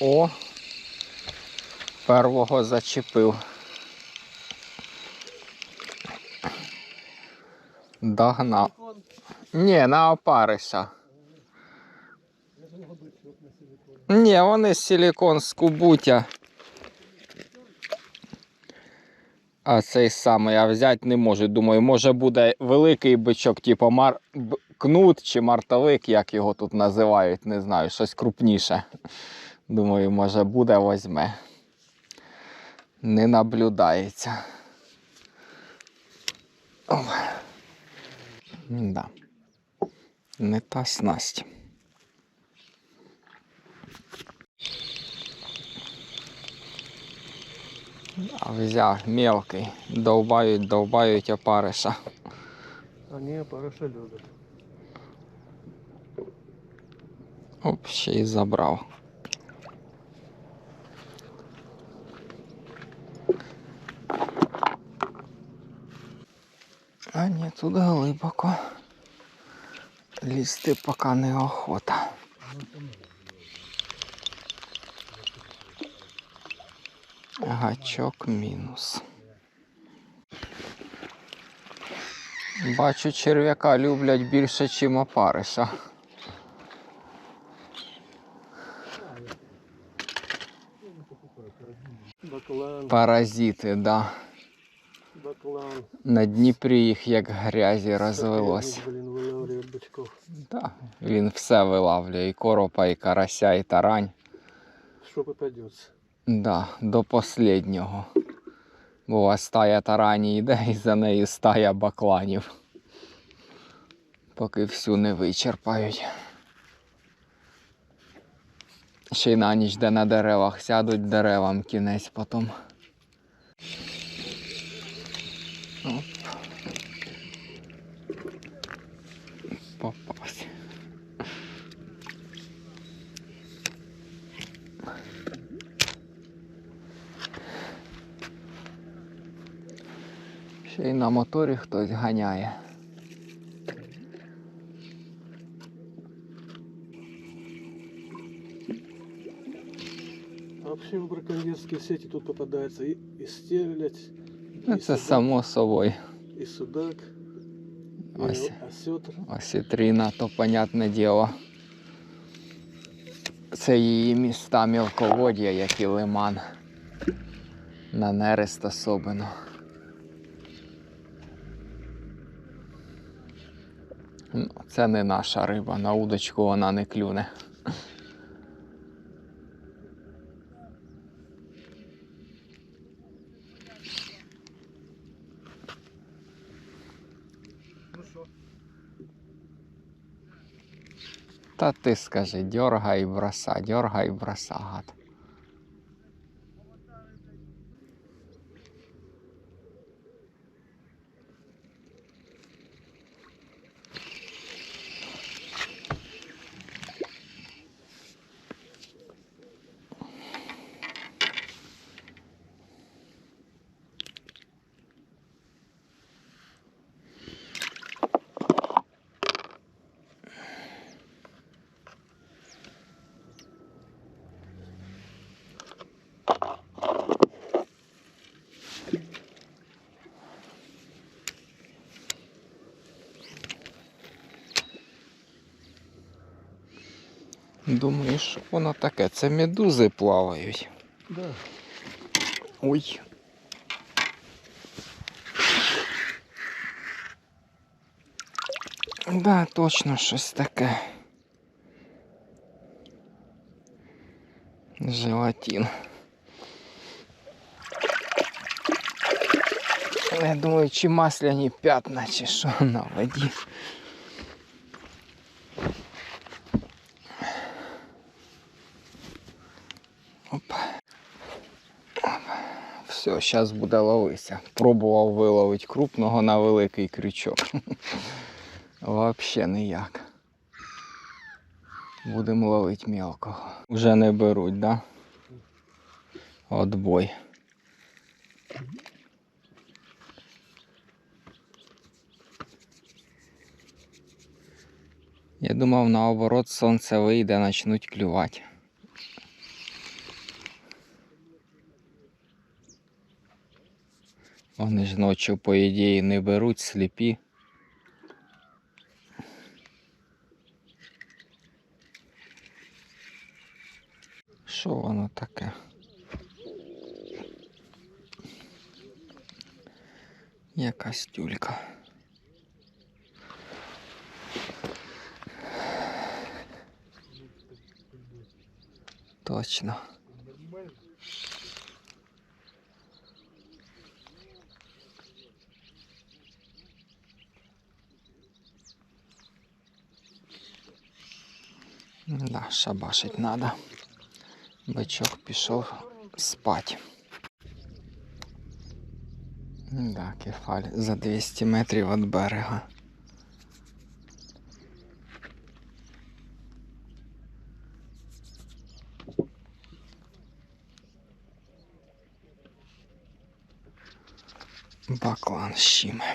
О! Первого зачепив. Догнав. Ні, на опариша. Ні, вони силікон з кубутя. А цей самий я взяти не можу. Думаю, може буде великий бичок, типу мар... кнут чи мартовик, як його тут називають, не знаю, щось крупніше. Думаю, може буде, возьме. Не наблюдається. О. Да. Не та снасть. А взяв мелкий. Довбають, довбають опариша. Они опарыша любят. Оп, ще й забрав. А ні, тут глибоко. Лізти поки не охота. Гачок мінус. Бачу, черв'яка люблять більше, ніж опариша. Паразити, да. На Дніпрі їх як грязі розвелось. Да. Він все вилавлює, і коропа, і карася, і тарань. Что попадется. Да, до последнього. Бува стая тарані йде і за нею стая бакланів. Поки всю не вичерпають. Ще й на ніч, де на деревах сядуть деревам кінець потім. Оп. Попався. Ще й на моторі хтось ганяє. Вообще в браконьерские сети тут попадается и, и стерлядь, Ну, це само собою. и судак, Ось. осетр. Ось і Тріна, то понятне діло. Це її міста мілководдя, як і лиман. На нерест особливо. Ну, Це не наша риба, на удочку вона не клюне. Та ти скажи, дергай, броса, дергай, броса, гад. Думаєш, що воно таке? Це медузи плавають. Да. Ой. Да, точно щось таке. Желатин. Я думаю, чи масляні п'ятна, чи що на воді. Все, зараз буде ловитися. Пробував виловити крупного на великий крючок. Взагалі ніяк. Будемо ловити мелкого. Вже не беруть, да? Отбой. Я думав, наоборот, сонце вийде, почнуть клювати. Вони ж ночі, по ідеї, не беруть сліпі. Що воно таке? Якась тюлька. Точно. Да, шабашить надо. Бичок пішов спать. Да, кефаль за 200 метрів від берега. Баклан щиме.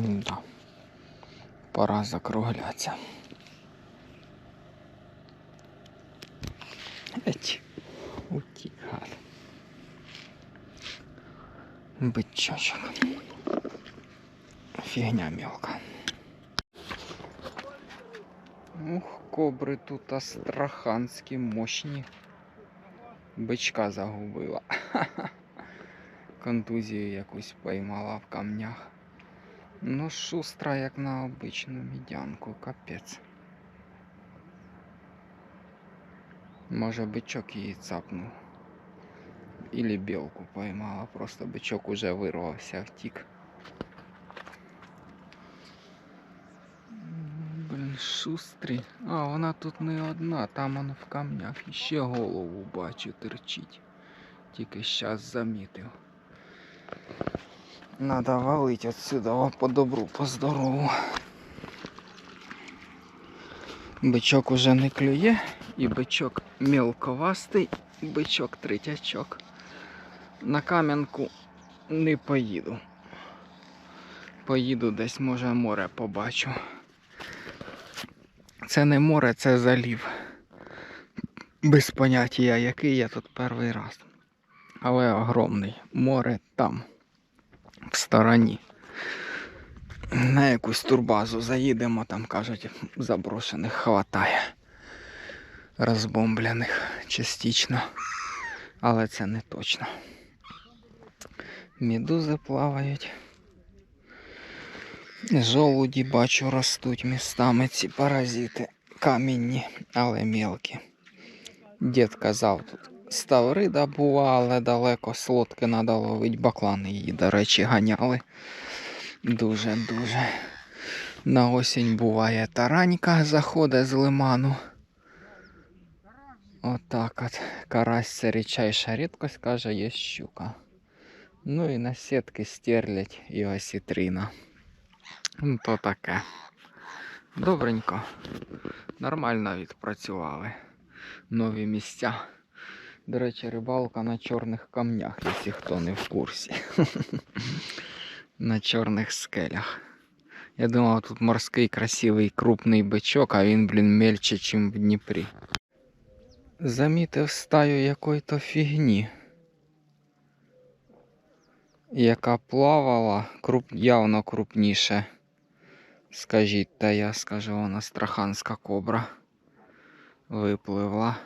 Да. Пора закруглятися. Еть. Утік гад. Бичочок. Фігня мілка. Ух, кобри тут астраханські мощні. Бичка загубила. Контузію якусь поймала в камнях. Ну, шустра, як на обичну мідянку, капець. Може бичок її цапнув. Ілі білку поймала, просто бичок уже вирвався, втік. Блін, шустрі. А, вона тут не одна, там вона в камнях. Іще голову бачу, терчить. Тільки щас замітив. Надо валить отсюда по добру, по здорову. Бичок уже не клює, і бичок мілковастий, бичок третячок. На кам'янку не поїду. Поїду десь, може, море побачу. Це не море, це залів. Без поняття, який я тут перший раз. Але огромний. Море там стороні. На якусь турбазу заїдемо, там кажуть, заброшених хватає. Розбомблених частично. Але це не точно. Медузи плавають. Жолуді бачу ростуть містами ці паразити камінні, але мілкі. Дід казав тут. Ставрида була, але далеко слодки надо ловить, баклани її, до речі, ганяли. Дуже-дуже. На осінь буває таранька, заходить з лиману. Отак от. Карась це рідчайша рідкость, каже, є щука. Ну і на сітки стерлядь і осітрина. Ну, то таке. Добренько. Нормально відпрацювали. Нові місця. До речі, рибалка на чорних камнях, якщо хто не в курсі. на чорних скелях. Я думав, тут морський красивий крупний бичок, а він, блін, мельче, ніж в Дніпрі. Замітив стаю якої-то фігні, яка плавала круп... явно крупніше. Скажіть, та я скажу, вона страханська кобра випливла.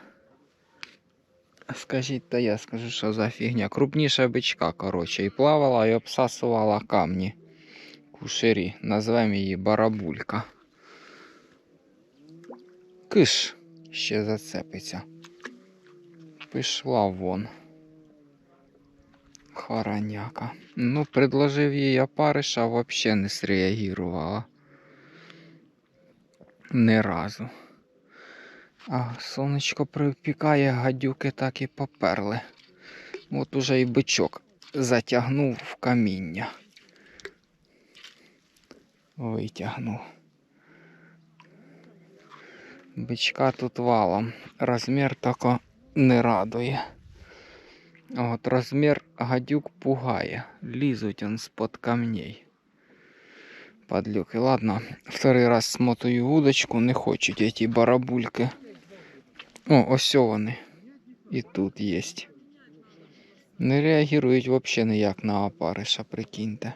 Скажіть, та я скажу, що за фігня. Крупніша бичка, коротше, і плавала, і обсасувала камні. Кушері. Назвемо її барабулька. Киш ще зацепиться. Пішла вон. Хороняка. Ну, предложив їй опариш, а взагалі не среагувала. Ні разу. А сонечко припікає, гадюки так і поперли. От уже і бичок затягнув в каміння. Витягнув. Бичка тут валом. Розмір тако не радує. От розмір гадюк пугає. Лізуть он з-под камней. Подлюки. Ладно, второй раз смотую удочку, не хочуть эти барабульки. О, ось вони. І тут є. Не реагують взагалі ніяк на опариша, прикиньте.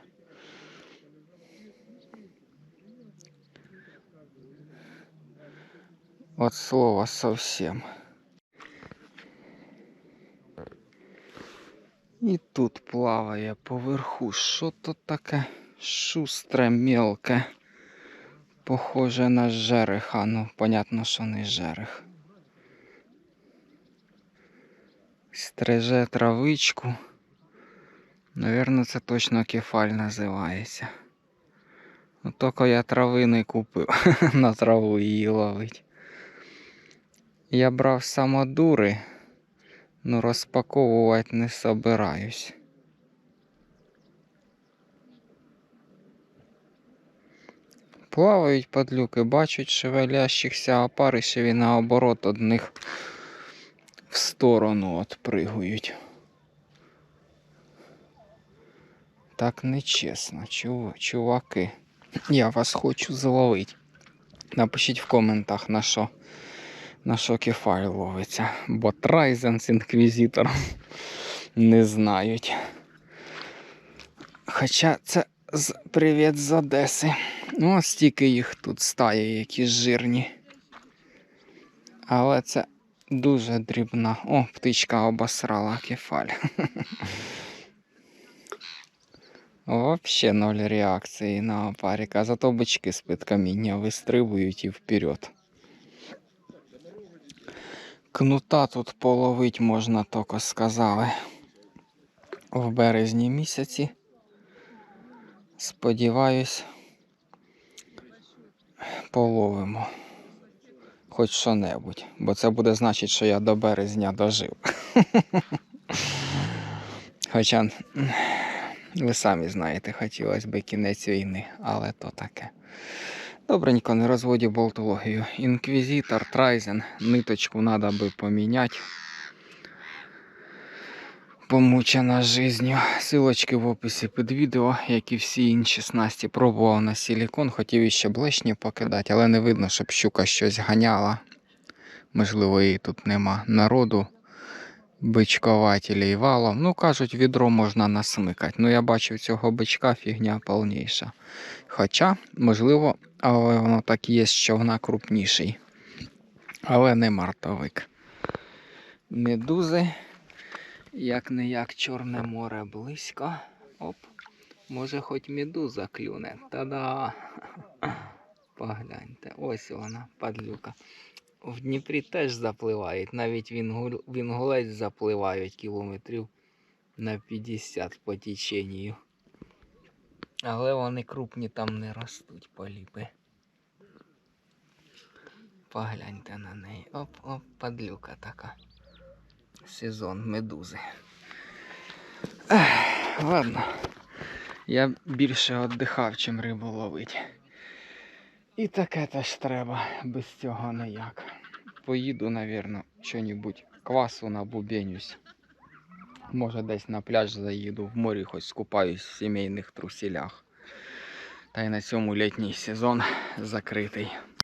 От слова совсем. І тут плаває поверху. Що то таке шустре, мелке. Похоже на жереха. Ну, понятно, що не жерех. Стреже травичку. Навірно, це точно кефаль називається. Ну, тільки я трави не купив. на траву її ловить. Я брав самодури, ну розпаковувати не собираюсь. Плавають подлюки, бачать шевелящихся опаришів і наоборот одних в сторону отпригують. Так нечесно, чув- чуваки. Я вас хочу зловити. Напишіть в коментах на що на що кефаль ловиться. Бо Трайзен з інквізитором не знають. Хоча це з привіт з Одеси. Ну, стільки їх тут стає, які жирні. Але це дуже дрібна. О, птичка обосрала кефаль. Вообще ноль реакції на опарика. Зато бички з-під каміння вистрибують і вперед. Кнута тут половить можна тільки сказали. В березні місяці. Сподіваюсь, половимо. Хоч що-небудь. Бо це буде значить, що я до березня дожив. Хоча ви самі знаєте, хотілося б кінець війни, але то таке. Добренько, не розводю болтологію. Інквізитор, Трайзен, ниточку треба би поміняти. Помучена жизнью. Силочки в описі під відео, як і всі інші снасті. Пробував на силікон, хотів іще блешні покидати, але не видно, щоб щука щось ганяла. Можливо, її тут нема народу. Бичкователі і валом. Ну, кажуть, відро можна насмикати. Ну, я бачив цього бичка, фігня повніша. Хоча, можливо, але воно так є, що вона крупніший. Але не мартовик. Медузи, як не як Чорне море близько. Оп. Може хоч медуза клюне. Та-да! Погляньте, ось вона, падлюка. В Дніпрі теж запливають, навіть вінгу- вінгулець запливають кілометрів на 50 по теченню. Але вони крупні там не ростуть поліпи. Погляньте на неї. Оп-оп, падлюка така. Сезон медузи. Ех, Ладно. Я більше віддихав, чим рибу ловить. І таке теж треба, без цього ніяк. Поїду, навірно, що-небудь квасу набубенюсь. Може, десь на пляж заїду, в морі хоч скупаюсь в сімейних трусілях. Та й на цьому літній сезон закритий.